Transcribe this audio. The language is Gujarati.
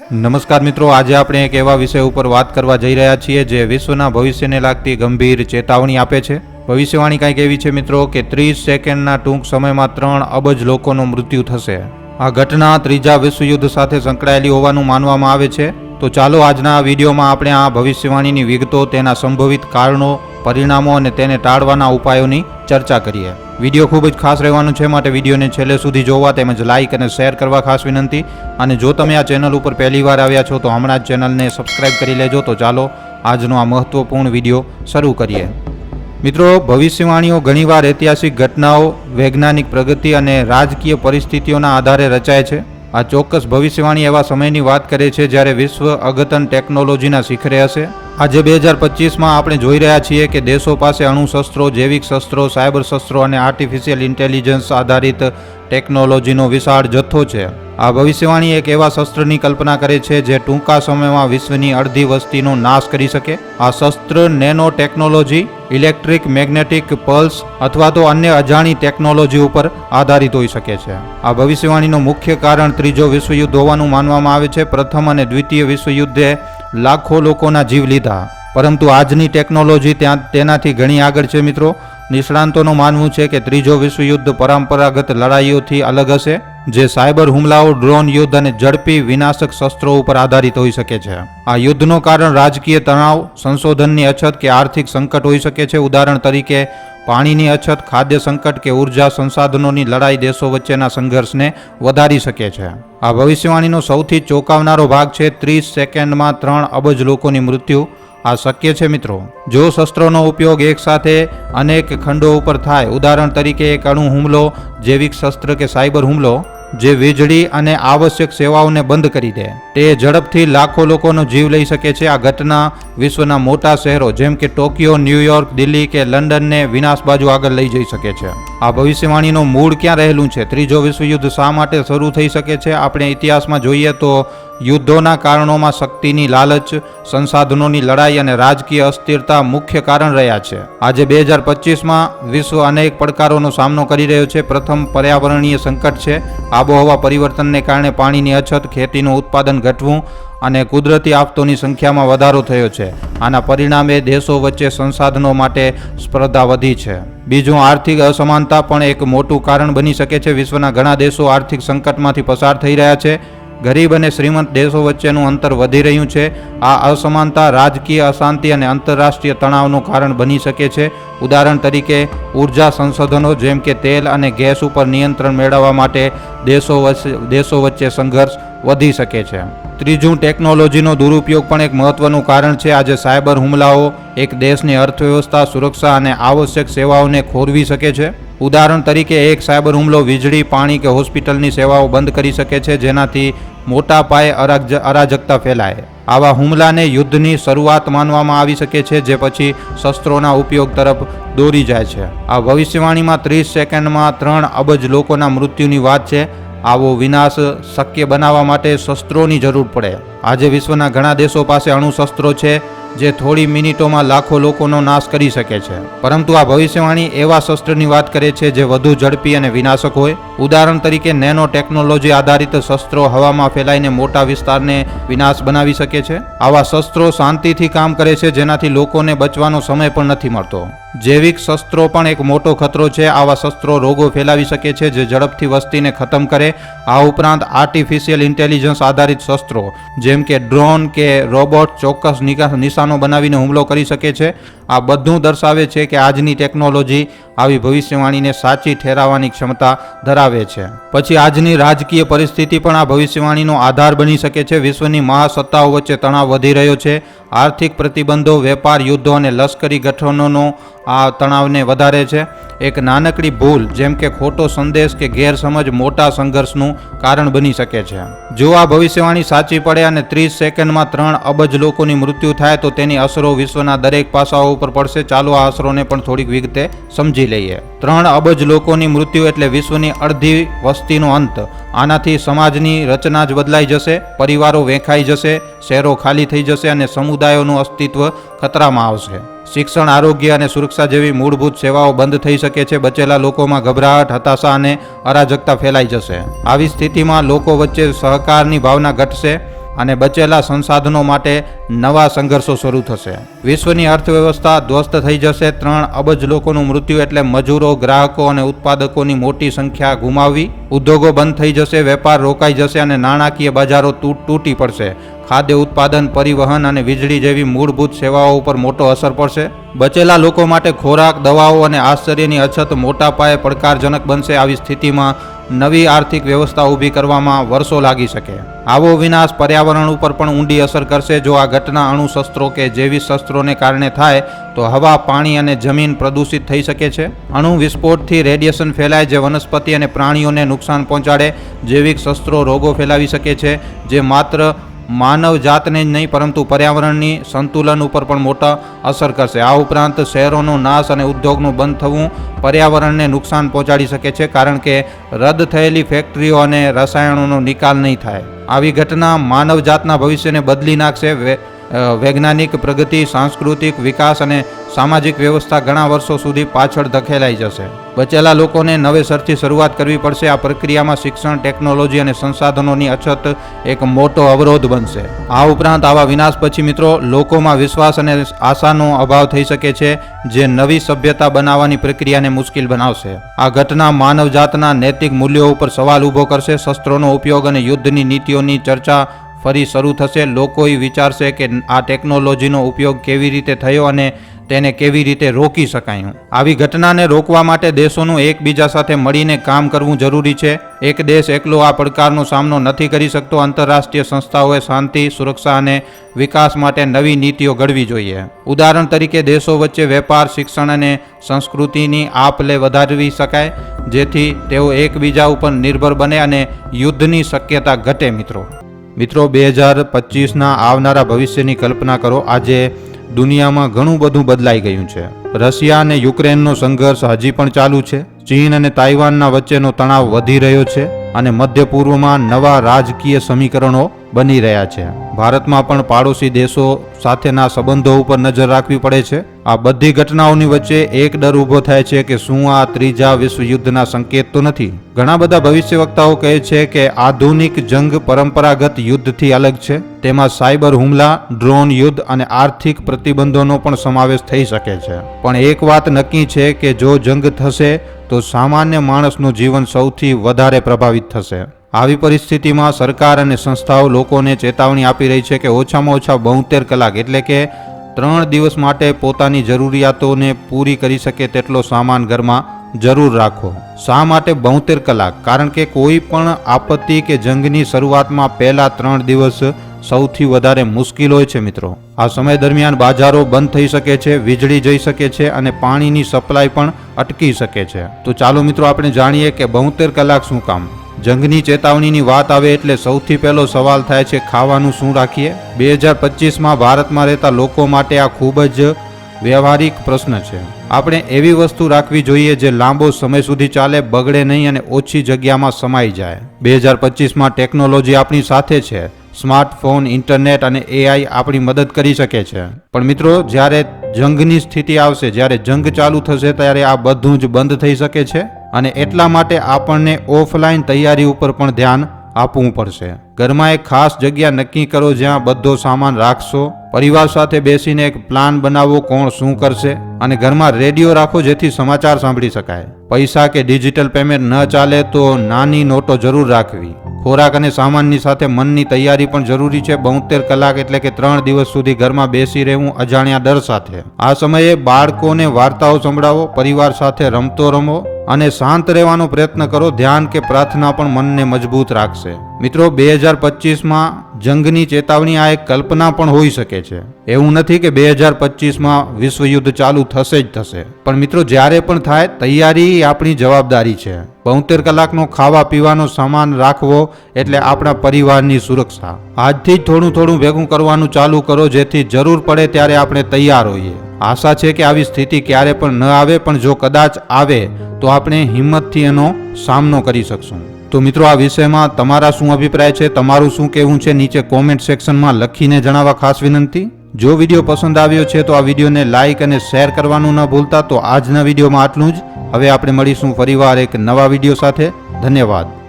નમસ્કાર મિત્રો, આજે આપણે એક એવા વિષય ઉપર વાત કરવા જઈ રહ્યા છીએ જે વિશ્વના ભવિષ્યને લાગતી ગંભીર ચેતવણી આપે છે. ભવિષ્યવાણી કંઈક એવી છે મિત્રો કે ત્રીસ સેકન્ડના ટૂંક સમયમાં ત્રણ અબજ લોકોનું મૃત્યુ થશે. આ ઘટના ત્રીજા વિશ્વયુદ્ધ સાથે સંકળાયેલી હોવાનું માનવામાં આવે છે. તો ચાલો આજના વિડીયોમાં આપણે આ ભવિષ્યવાણીની વિગતો, તેના સંભવિત કારણો, પરિણામો અને તેને ટાળવાના ઉપાયોની ચર્ચા કરીએ. વીડિયો ખૂબ જ ખાસ રહેવાનું છે, માટે વિડીયોને છેલ્લે સુધી જોવા તેમજ લાઇક અને શેર કરવા ખાસ વિનંતી. અને જો તમે આ ચેનલ ઉપર પહેલી વાર આવ્યા છો, તો હમણાં જ ચેનલને સબસ્ક્રાઇબ કરી લેજો. તો ચાલો આજનો આ મહત્વપૂર્ણ વીડિયો શરૂ કરીએ. મિત્રો, ભવિષ્યવાણીઓ ઘણીવાર ઐતિહાસિક ઘટનાઓ, વૈજ્ઞાનિક પ્રગતિ અને રાજકીય પરિસ્થિતિઓના આધારે રચાય છે. આ ચોક્કસ ભવિષ્યવાણી એવા સમયની વાત કરે છે જ્યારે વિશ્વ અગતન ટેકનોલોજીના શિખરે હશે. આજે બે હજાર પચીસમાં આપણે જોઈ રહ્યા છીએ કે દેશો પાસે અણુશસ્ત્રો જૈવિક શસ્ત્રો, સાયબર શસ્ત્રો અને આર્ટિફિશિયલ ઇન્ટેલિજન્સ આધારિત ટેકનોલોજીનો વિશાળ જથ્થો છે. આ ભવિષ્યવાણી એક એવા શસ્ત્રની કલ્પના કરે છે જે ટૂંકા સમયમાં વિશ્વની અડધી વસ્તીનો નાશ કરી શકે. આ શસ્ત્ર nano technology electric, magnetic, pulse અથવા તો અન્ય અજાણી ટેકનોલોજી ઉપર આધારિત હોઈ શકે છે. આ ભવિષ્યવાણીનું મુખ્ય કારણ ત્રીજો વિશ્વયુદ્ધ હોવાનું માનવામાં આવે છે. પ્રથમ અને દ્વિતીય વિશ્વયુદ્ધે લાખો લોકોના જીવ લીધા. પરંતુ આજની ટેકનોલોજી ત્યાં, તેનાથી ઘણી આગળ છે મિત્રો. નિષ્ણાંતોનું માનવું છે કે ત્રીજો વિશ્વયુદ્ધ પરંપરાગત લડાઈઓથી અલગ હશે. જે સાયબર હુમલાઓ, ડ્રોન યુદ્ધ અને ઝડપી વિનાશક શસ્ત્રો ઉપર આધારિત હોઈ શકે છે. આ યુદ્ધનું કારણ રાજકીય તણાવ, સંશોધનની અછત કે આર્થિક સંકટ હોઈ શકે છે. ઉદાહરણ તરીકે, પાણીની અછત, ખાદ્ય સંકટ કે ઊર્જા સંસાધનોની લડાઈ દેશો વચ્ચેના સંઘર્ષને વધારી શકે છે. આ ભવિષ્યવાણીનો સૌથી ચોંકાવનારો ભાગ છે, ત્રીસ સેકન્ડમાં ત્રણ અબજ લોકોની મૃત્યુ. આ શક્ય છે મિત્રો? જો શસ્ત્રોનો ઉપયોગ એકસાથે અનેક ખંડો ઉપર થાય, ઉદાહરણ તરીકે એક અણુ હુમલો, જૈવિક શસ્ત્ર કે સાયબર હુમલો જે વીજળી અને આવશ્યક સેવાઓને બંધ કરી દે. તે ઝડપથી લાખો લોકોનો જીવ લઈ શકે છે આ ઘટના વિશ્વના મોટા શહેરો જેમ કે ટોકિયો, ન્યૂયોર્ક, દિલ્હી કે લંડનને વિનાશ બાજુ આગળ લઈ જઈ શકે છે. આ ભવિષ્યવાણીનું મૂળ ક્યાં રહેલું છે? ત્રીજો વિશ્વયુદ્ધ શા માટે શરૂ થઈ શકે છે? આપણે ઇતિહાસમાં જોઈએ તો યુદ્ધોના કારણોમાં શક્તિની લાલચ, સંસાધનોની લડાઈ અને રાજકીય અસ્થિરતા મુખ્ય કારણ રહ્યા છે. આજે બે હજાર પચીસમાં વિશ્વ અનેક પડકારોનો સામનો કરી રહ્યો છે. પ્રથમ પર્યાવરણીય સંકટ છે. આબોહવા પરિવર્તનને કારણે પાણીની અછત, ખેતીનું ઉત્પાદન ઘટવું અને કુદરતી આફતોની સંખ્યામાં વધારો થયો છે. આના પરિણામે દેશો વચ્ચે સંસાધનો માટે સ્પર્ધા વધી છે. બીજું, આર્થિક અસમાનતા પણ એક મોટું કારણ બની શકે છે. વિશ્વના ઘણા દેશો આર્થિક સંકટમાંથી પસાર થઈ રહ્યા છે. ગરીબ અને શ્રીમંત દેશો વચ્ચેનું અંતર વધી રહ્યું છે. આ અસમાનતા, રાજકીય અશાંતિ અને આંતરરાષ્ટ્રીય તણાવનું કારણ બની શકે છે. ઉદાહરણ તરીકે, ઊર્જા સંસાધનો જેમ કે તેલ અને ગેસ ઉપર નિયંત્રણ મેળવવા માટે દેશો દેશો વચ્ચે સંઘર્ષ વધી શકે છે. ત્રીજું, ટેકનોલોજીનો દુરુપયોગ પણ એક મહત્વનું કારણ છે. આજે સાયબર હુમલાઓ એક દેશની અર્થવ્યવસ્થા, સુરક્ષા અને આવશ્યક સેવાઓને ખોરવી શકે છે. ઉદાહરણ તરીકે એક સાયબર હુમલો વીજળી, પાણી કે હોસ્પિટલની સેવાઓ બંધ કરી શકે છે, જેનાથી મોટા પાયે અરાજ, અરાજકતા ફેલાય. આવા હુમલાને યુદ્ધની શરૂઆત માનવામાં આવી શકે છે, જે પછી શસ્ત્રોના ઉપયોગ તરફ દોરી જાય છે. આ ભવિષ્યવાણીમાં ત્રીસ સેકન્ડમાં ત્રણ અબજ લોકોના મૃત્યુની વાત છે. આવો વિનાશ શક્ય બનાવવા માટે શસ્ત્રોની જરૂર પડે. આજે વિશ્વના ઘણા દેશો પાસે અણુશસ્ત્રો છે. જે થોડી મિનિટોમાં લાખો લોકોનો નાશ કરી શકે છે. પરંતુ આ ભવિષ્યવાણી એવા શસ્ત્રની વાત કરે છે જે વધુ ઝડપી અને વિનાશક હોય. ઉદાહરણ તરીકે નેનો ટેકનોલોજી આધારિત શસ્ત્રો હવામાં ફેલાઈને મોટા વિસ્તારને વિનાશ બનાવી શકે છે. આવા શસ્ત્રો શાંતિથી કામ કરે છે જેનાથી લોકોને બચવાનો સમય પણ નથી મળતો. જૈવિક શસ્ત્રો પણ એક મોટો ખતરો છે. આવા શસ્ત્રો રોગો ફેલાવી શકે છે જે ઝડપથી વસ્તીને ખતમ કરે. આ ઉપરાંત આર્ટિફિશિયલ ઇન્ટેલિજન્સ આધારિત શસ્ત્રો, જેમ કે ડ્રોન કે રોબોટ ચોક્કસ નિશાનો બનાવીને હુમલો કરી શકે છે. આ બધું દર્શાવે છે કે આજની ટેકનોલોજી આવી ભવિષ્યવાણીને સાચી ઠેરાવવાની ક્ષમતા ધરાવે છે. પછી આજની રાજકીય પરિસ્થિતિ પણ આ ભવિષ્યવાણીનો આધાર બની શકે છે. વિશ્વની મહાસત્તાઓ વચ્ચે તણાવ વધી રહ્યો છે. આર્થિક પ્રતિબંધો, વેપાર યુદ્ધો અને લશ્કરી ગઠનોનો આ તણાવને વધારે છે. એક નાનકડી ભૂલ, જેમ કે ખોટો સંદેશ કે ગેરસમજ મોટા સંઘર્ષનું કારણ બની શકે છે. જો આ ભવિષ્યવાણી સાચી પડે અને ત્રીસ સેકન્ડમાં ત્રણ અબજ લોકોની મૃત્યુ થાય, તો તેની અસરો વિશ્વના દરેક પાસાઓ ઉપર પડશે. ચાલો આ અસરોને પણ થોડીક વિગતે સમજી લઈએ. ત્રણ અબજ લોકોની મૃત્યુ એટલે વિશ્વની અડધી વસ્તીનો અંત. આનાથી સમાજની રચના જ બદલાઈ જશે, પરિવારો વેંખાઈ જશે, શહેરો ખાલી થઈ જશે અને સમુદાયોનું અસ્તિત્વ ખતરામાં આવશે. શિક્ષણ, આરોગ્ય અને સુરક્ષા જેવી મૂળભૂત સેવાઓ બંધ થઈ શકે છે, બચેલા લોકોમાં ગભરાટ, હતાશા અને અરાજકતા ફેલાઈ જશે. આવી સ્થિતિમાં લોકો વચ્ચે સહકારની ભાવના ઘટશે અને બચેલા સંસાધનો માટે નવા સંઘર્ષો શરૂ થશે. વિશ્વની અર્થવ્યવસ્થા ધ્વસ્ત થઈ જશે. ત્રણ અબજ લોકોનું મૃત્યુ એટલે મજૂરો, ગ્રાહકો અને ઉત્પાદકોની મોટી સંખ્યા ગુમાવવી. ઉદ્યોગો બંધ થઈ જશે, વેપાર રોકાઈ જશે અને નાણાકીય બજારો તૂટ તૂટી પડશે. ખાદ્ય ઉત્પાદન, પરિવહન અને વીજળી જેવી મૂળભૂત સેવાઓ ઉપર મોટો અસર પડશે. બચેલા લોકો માટે ખોરાક, દવાઓ અને આશ્ચર્યની અછત મોટા પાયે પડકારજનક બનશે. આવી સ્થિતિમાં નવી આર્થિક વ્યવસ્થા ઊભી કરવામાં વર્ષો લાગી શકે. આવો વિનાશ પર્યાવરણ ઉપર પણ ઊંડી અસર કરશે. જો આ ઘટના અણુશસ્ત્રો કે જેવી શસ્ત્રોને કારણે થાય, તો હવા, પાણી અને જમીન પ્રદૂષિત થઈ શકે છે. અણુ વિસ્ફોટથી રેડિયેશન ફેલાય જે વનસ્પતિ અને પ્રાણીઓને નુકસાન પહોંચાડે. જૈવિક શસ્ત્રો રોગો ફેલાવી શકે છે, જે માત્ર માનવ જાતને જ નહીં, પરંતુ પર્યાવરણની સંતુલન ઉપર પણ મોટા અસર કરશે. આ ઉપરાંત શહેરોનો નાશ અને ઉદ્યોગનું બંધ થવું પર્યાવરણને નુકસાન પહોંચાડી શકે છે, કારણ કે રદ થયેલી ફેક્ટરીઓ અને રસાયણોનો નિકાલ નહીં થાય. આવી ઘટના માનવ જાતના ભવિષ્યને બદલી નાખશે. વૈજ્ઞાનિક પ્રગતિ, સાંસ્કૃતિક વિકાસ અને સામાજિક વ્યવસ્થા ઘણા વર્ષો સુધી પાછળ ધકેલાઈ જશે. બચેલા લોકોને નવેસરથી શરૂઆત કરવી પડશે. આ પ્રક્રિયામાં શિક્ષણ, ટેકનોલોજી અને સંસાધનોની અછત એક મોટો અવરોધ બનશે. આ ઉપરાંત આવા વિનાશ પછી મિત્રો, લોકોમાં વિશ્વાસ અને આશાનો અભાવ થઈ શકે છે, જે નવી સભ્યતા બનાવવાની પ્રક્રિયાને મુશ્કેલ બનાવશે. આ ઘટના માનવજાતના નૈતિક મૂલ્યો ઉપર સવાલ ઊભો કરશે. શસ્ત્રોનો ઉપયોગ અને યુદ્ધની નીતિઓની ચર્ચા ફરી શરૂ થશે. લોકો ઈ વિચારશે કે આ ટેકનોલોજીનો ઉપયોગ કેવી રીતે થયો અને તેને કેવી રીતે રોકી શકાયું. આવી ઘટનાને રોકવા માટે દેશોનું એકબીજા સાથે મળીને કામ કરવું જરૂરી છે. એક દેશ એકલો આ પડકારનો સામનો નથી કરી શકતો. આંતરરાષ્ટ્રીય સંસ્થાઓએ શાંતિ, સુરક્ષા અને વિકાસ માટે નવી નીતિઓ ઘડવી જોઈએ. ઉદાહરણ તરીકે, દેશો વચ્ચે વેપાર, શિક્ષણ અને સંસ્કૃતિની આપ લે વધારવી શકાય, જેથી તેઓ એકબીજા ઉપર નિર્ભર બને અને યુદ્ધની શક્યતા ઘટે, મિત્રો. મિત્રો, બે હજાર પચીસના આવનારા ભવિષ્યની કલ્પના કરો, આજે દુનિયામાં ઘણું બધું બદલાઈ ગયું છે. રશિયા અને યુક્રેનનો સંઘર્ષ હજી પણ ચાલુ છે. ચીન અને તાઇવાનના વચ્ચેનો તણાવ વધી રહ્યો છે અને મધ્ય પૂર્વમાં નવા રાજકીય સમીકરણો બની રહ્યા છે. ભારતમાં પણ પાડોશી દેશો સાથેના સંબંધો ઉપર નજર રાખવી પડે છે. આ બધી ઘટનાઓની વચ્ચે એક ડર ઊભો થાય છે કે શું આ ત્રીજા વિશ્વયુદ્ધના સંકેત તો નથી? ઘણા બધા ભવિષ્યવક્તાઓ કહે છે કે આધુનિક જંગ પરંપરાગત યુદ્ધથી અલગ છે. તેમાં સાયબર હુમલા, ડ્રોન યુદ્ધ અને આર્થિક પ્રતિબંધોનો પણ સમાવેશ થઈ શકે છે. પણ એક વાત નક્કી છે કે જો જંગ થશે, તો સામાન્ય માણસનું જીવન સૌથી વધારે પ્રભાવિત થશે. આવી પરિસ્થિતિમાં સરકાર અને સંસ્થાઓ લોકોને ચેતવણી આપી રહી છે કે ઓછામાં ઓછા બોતેર કલાક, એટલે કે ત્રણ દિવસ માટે પોતાની જરૂરિયાતોને પૂરી કરી શકે તેટલો સામાન ઘરમાં જરૂર રાખો. શા માટે બોતેર કલાક? કારણ કે કોઈ પણ આપત્તિ કે જંગની શરૂઆતમાં પહેલા ત્રણ દિવસ સૌથી વધારે મુશ્કેલ હોય છે મિત્રો. આ સમય દરમિયાન બાજારો બંધ થઈ શકે છે, વીજળી જઈ શકે છે અને પાણીની સપ્લાય પણ અટકી શકે છે. તો ચાલો મિત્રો, આપણે જાણીએ કે બોતેર કલાક શું કામ? જંગની ચેતવણીની વાત આવે એટલે સૌથી પહેલો સવાલ થાય છે, ખાવાનું શું રાખીએ? બે હજાર પચીસમાં ભારતમાં રહેતા લોકો માટે આ ખૂબ જ વ્યવહારિક પ્રશ્ન છે. આપણે એવી વસ્તુ રાખવી જોઈએ જે લાંબો સમય સુધી ચાલે, બગડે નહીં અને ઓછી જગ્યામાં સમાઈ જાય. બે હજાર પચીસમાં ટેકનોલોજી આપણી સાથે છે. સ્માર્ટફોન, ઇન્ટરનેટ અને એઆઈ આપણી મદદ કરી શકે છે. પણ મિત્રો, જ્યારે જંગની સ્થિતિ આવશે, જ્યારે જંગ ચાલુ થશે, ત્યારે આ બધું જ બંધ થઈ શકે છે? અને એટલા માટે આપણને ઓફલાઈન તૈયારી ઉપર પણ ધ્યાન આપવું પડશે. ઘરમાં એક ખાસ જગ્યા નક્કી કરો જ્યાં બધો સામાન રાખશો. પરિવાર સાથે બેસીને એક પ્લાન બનાવો કોણ શું કરશે અને ઘરમાં રેડિયો રાખો જેથી સમાચાર સાંભળી શકાય. પૈસા કે ડિજિટલ પેમેન્ટ ન ચાલે તો નાની નોટો જરૂર રાખવી. ખોરાક અને સામાનની સાથે મનની તૈયારી પણ જરૂરી છે. બોતેર કલાક એટલે કે ત્રણ દિવસ સુધી ઘરમાં બેસી રહેવું અજાણ્યા ડર સાથે. આ સમયે બાળકોને વાર્તાઓ સંભળાવો, પરિવાર સાથે રમતો રમો અને શાંત રહેવાનો પ્રયત્ન કરો. ધ્યાન કે પ્રાર્થના પણ મનને મજબૂત રાખશે. મિત્રો, બે હજાર પચીસમાં જંગની ચેતવણી આ એક કલ્પના પણ હોઈ શકે છે. એવું નથી કે બે હજાર પચીસમાં વિશ્વયુદ્ધ ચાલુ થશે જ થશે. પણ મિત્રો, જ્યારે પણ થાય, તૈયારી એ આપણી જવાબદારી છે. બોતેર કલાકનો ખાવા પીવાનો સામાન રાખવો એટલે આપણા પરિવારની સુરક્ષા. આજથી જ થોડું થોડું ભેગું કરવાનું ચાલુ કરો જેથી જરૂર પડે ત્યારે આપણે તૈયાર હોઈએ. આશા છે કે આવી સ્થિતિ ક્યારે પણ ન આવે, પણ જો કદાચ આવે, તો આપણે હિંમતથી એનો સામનો કરી શકશું. તો મિત્રો, આ વિષયમાં તમારા શું અભિપ્રાય છે? તમારું શું કહેવું છે? નીચે કોમેન્ટ સેક્શનમાં લખીને જણાવવા ખાસ વિનંતી. જો વીડિયો પસંદ આવ્યો છે તો આ વિડીયોને લાઇક અને શેર કરવાનું ન ભૂલતા તો આજના વિડીયોમાં આટલું જ. હવે આપણે મળીશું ફરીવાર એક નવા વીડિયો સાથે. ધન્યવાદ.